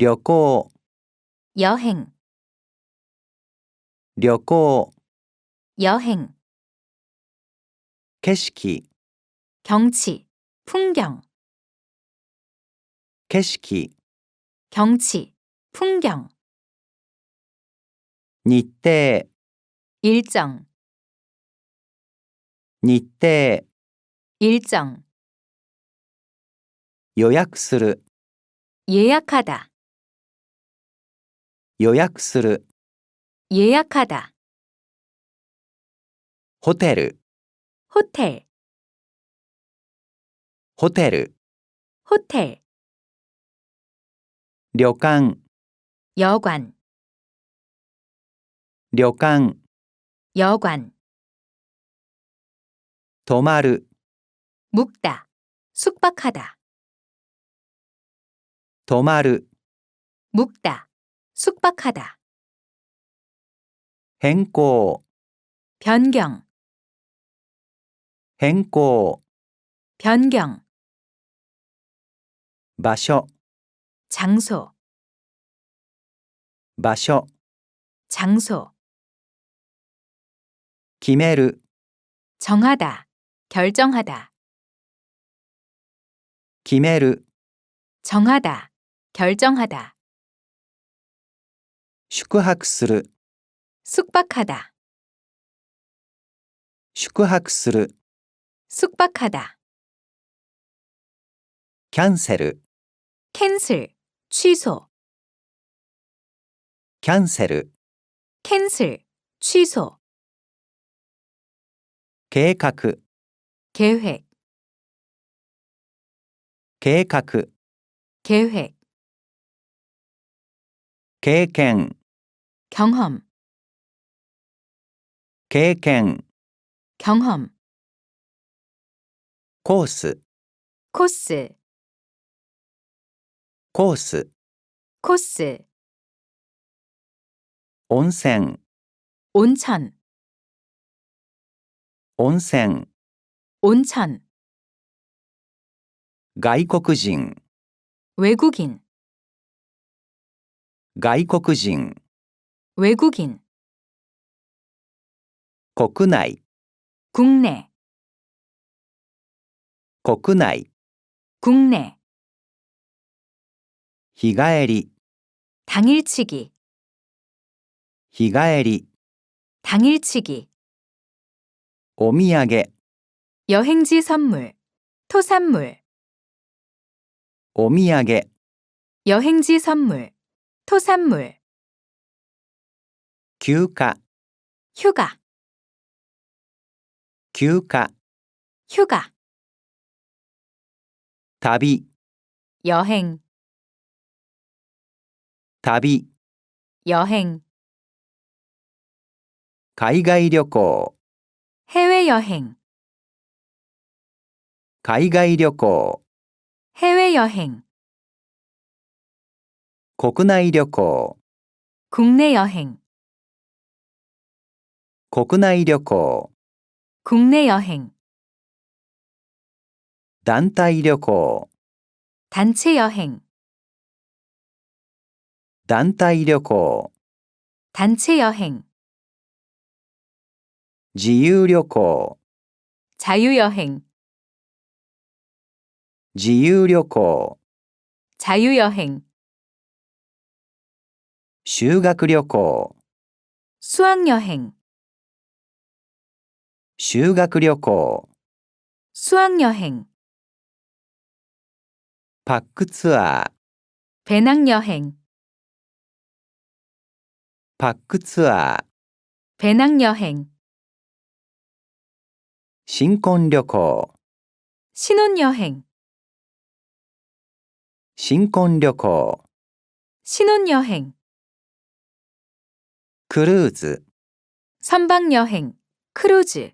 旅行、 여행, 旅行、 여행, 景色、 경치, 풍경, 景色、 경치, 풍경, 日程、 일정, 日程、 일정, 予約する、 예약하다, 予約する、 예약하다, ホテル、 호텔, ホテル、 호텔, 旅館、 여관, 旅館、 여관, 泊まる、 묵다, 숙박하다, 泊まる、 묵다, 숙박하다. 행고, 변경, 행고, 변경, 마셔, 장소, 마셔, 장소, 기메르, 정하다, 결정하다, 기메르. 정하다, 결정하다. 宿泊する、 숙박하다, 宿泊する、 숙박하다, キャンセル、 캔슬, 취소, キャンセル、 캔슬, 취소, 計画、 계획, 計画、 계획, 経験、 경험, 経験、 경험, コース、 코스, コース、 코스, 温泉、 온천, 温泉、 온천, 外国人、 외국인, 外国人、 외국인, 国内、 국내, 国内、 국내, 日帰り、 당일치기, 日帰り、 당일치기, お土産、 여행지 선물, 토산물, お土産、 여행지 선물, 토산물, 休暇、 휴가, 休暇、 휴가, 旅、 여행, 旅、 여행, 海外旅行、 해외여행, 海外旅行、 해외여행, 国内旅行、 국내 여행, 国内旅行、 국내 여행, 団体旅行、 단체 여행, 団体旅行、 단체 여행, 自由旅行、 자유여행, 自由旅行、 자유여행, 修学旅行、 수학여행, 修学旅行、 수학여행, パックツアー、 배낭여행, パックツアー、 배낭여행, 新婚旅行、 신혼여행, 新婚旅行、 신혼여행, クルーズ、 선박여행, 크루즈,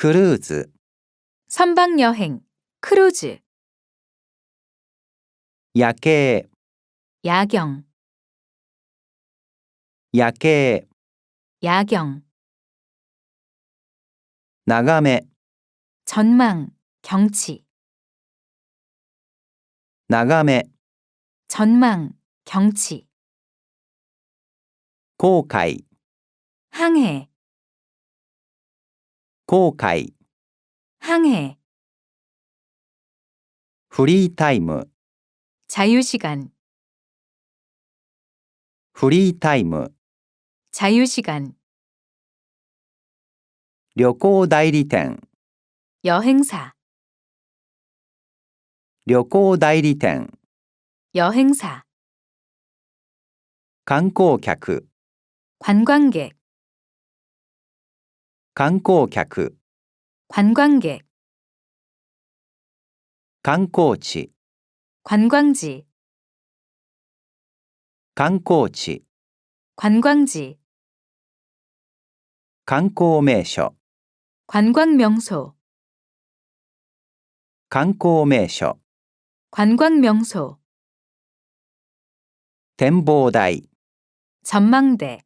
크루즈. 선박 여행, 크루즈, 야케 야경, 야케 야경, 나가메 전망, 경치, 나가메 전망, 경치, 航海 항해, 後悔、 항해, フリータイム、 자유시간, フリータイム、 자유시간, 旅行代理店、 여행사, 旅行代理店、 여행사, 観光客、 관광객, 観光客、 관광객, 観光地、 관광지, 観光地、 관광지, 観光名所、 관광명소, 観光名所、 관광명소, 展望台、 전망대,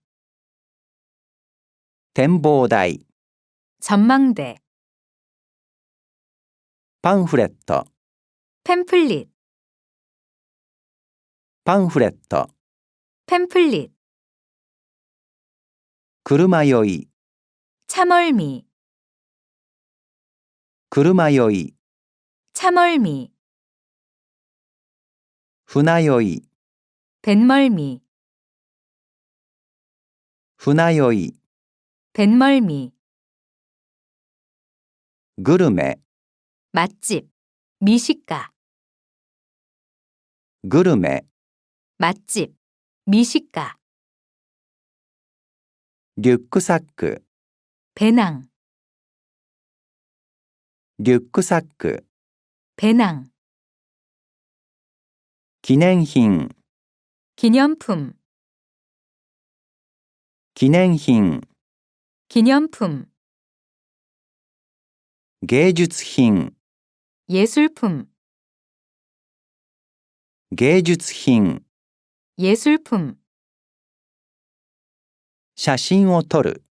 展望台、 전망대, パンフレット、 팸플릿, パンフレット、 팸플릿, 車酔い、 참얼미, 車酔い、 참얼미, 船酔い、 뱃멀미, 船酔い、 뱃멀미, 그르메 맛집 미식가. 그르메 맛집 미식가. 류크사크. 배낭. 류크사크. 배낭. 기념品기념품. 기념品기념품. 芸術品、 예술품, 芸術品、 예술품, 写真を撮る、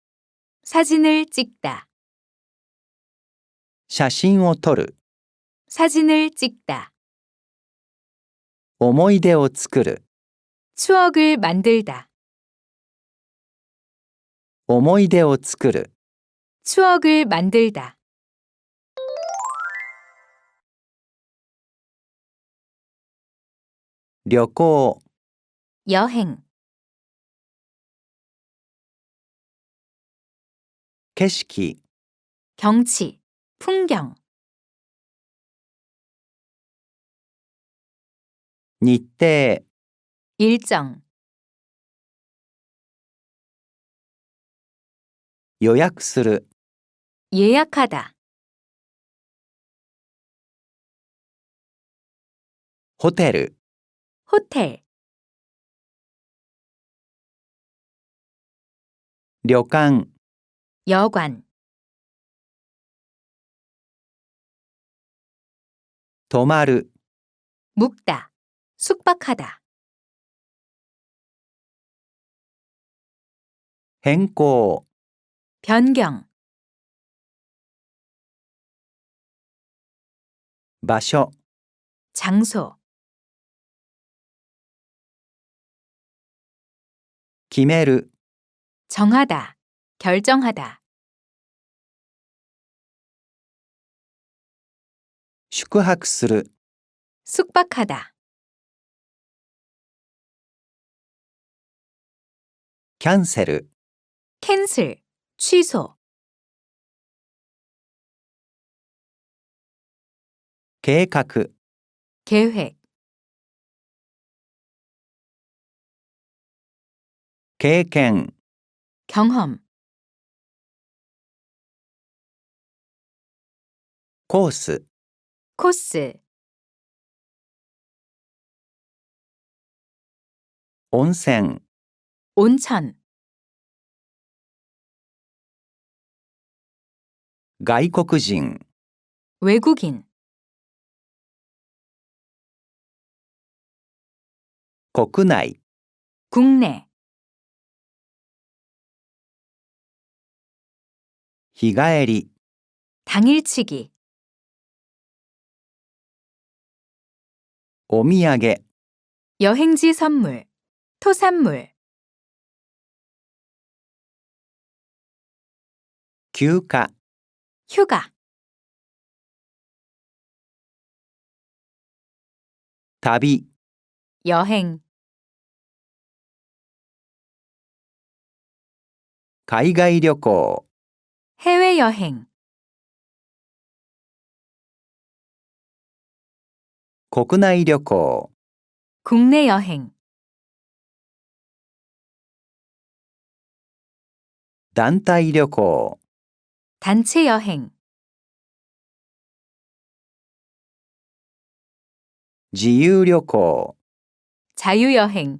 사진을 찍다, 写真を撮る、 사진을 찍다, 思い出を作る、 추억을 만들다, 思い出を作る、 추억을 만들다, 려고. 여행. 캐시키. 경치. 풍경. 니때 일정. 요약する 예약하다. 호텔. 호텔, 旅館、 여관, 泊まる、 묵다, 숙박하다, 変更、 변경, 場所、 장소, 決める、 정하다, 결정하다, 宿泊する、 숙박하다, キャンセル、 캔슬, 취소, 計画、 계획, 経験、 경험, コース、 코스, 温泉、 온천, 外国人、 외국인, 国内、 국내, 日帰り、 당일치기, お土産、 여행지 선물, 토산물, 休暇、 휴가, 旅、 여행, 海外旅行、 해외여행, 国内旅行、 국내 여행, 団体旅行、 단체 여행, 自由旅行、 자유여행,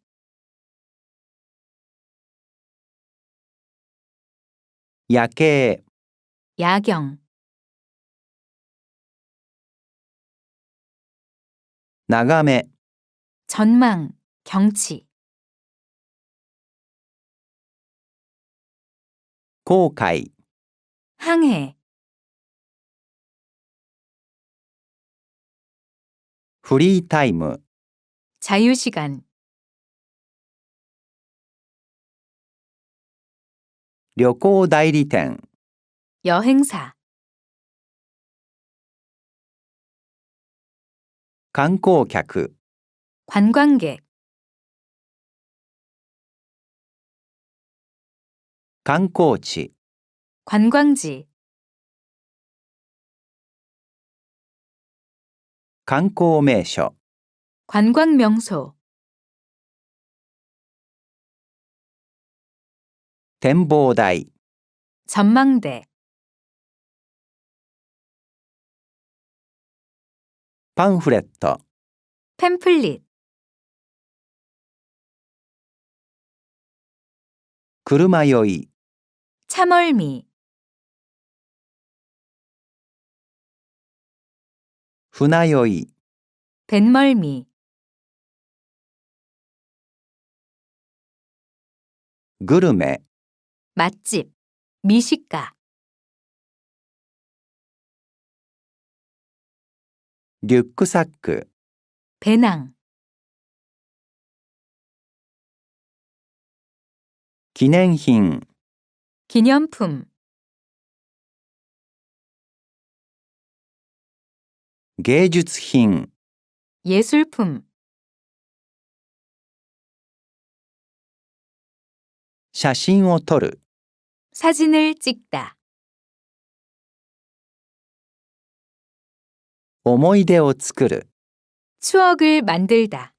야계 야경. 나감의 전망 경치. 고가이. 항해. 프리타임. 자유시간. 旅行代理店、 여행사, 観光客、 관광객, 観光地、 관광지, 観光名所、 관광명소, 展望台、 전망대, パンフレット、 팸플릿, 車酔い、 차멀미, 船酔い、 뱃멀미, グルメ、 맛집, 미식가, リュックサック、 배낭, 記念品、 기념품, 芸術品、 예술품, 写真を撮る、 사진을 찍다, 思い出を作る。 추억을 만들다.